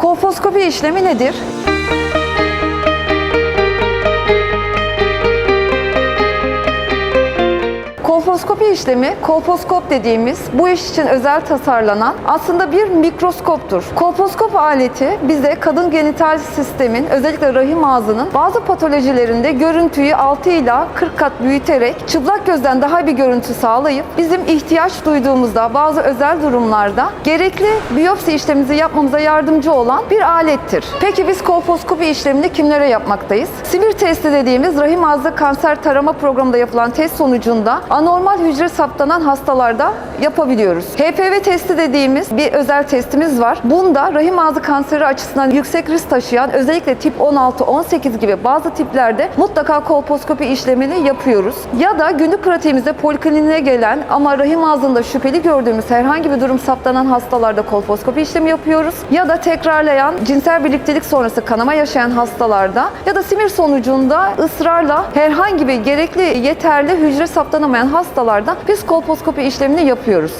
Kolposkopi işlemi nedir? Kolposkopi işlemi, kolposkop dediğimiz bu iş için özel tasarlanan aslında bir mikroskoptur. Kolposkop aleti bize kadın genital sistemin özellikle rahim ağzının bazı patolojilerinde görüntüyü 6 ila 40 kat büyüterek çıplak gözden daha bir görüntü sağlayıp bizim ihtiyaç duyduğumuzda bazı özel durumlarda gerekli biyopsi işlemimizi yapmamıza yardımcı olan bir alettir. Peki biz kolposkopi işlemini kimlere yapmaktayız? Simir testi dediğimiz rahim ağzı kanser tarama programında yapılan test sonucunda anormal hücre saptanan hastalarda yapabiliyoruz. HPV testi dediğimiz bir özel testimiz var. Bunda rahim ağzı kanseri açısından yüksek risk taşıyan özellikle tip 16, 18 gibi bazı tiplerde mutlaka kolposkopi işlemini yapıyoruz. Ya da günlük pratiğimizde polikliniğe gelen ama rahim ağzında şüpheli gördüğümüz herhangi bir durum saptanan hastalarda kolposkopi işlemi yapıyoruz. Ya da tekrarlayan cinsel birliktelik sonrası kanama yaşayan hastalarda ya da simir sonucunda ısrarla herhangi bir gerekli yeterli hücre saptanamayan hastalarda biz kolposkopi işlemini yapıyoruz.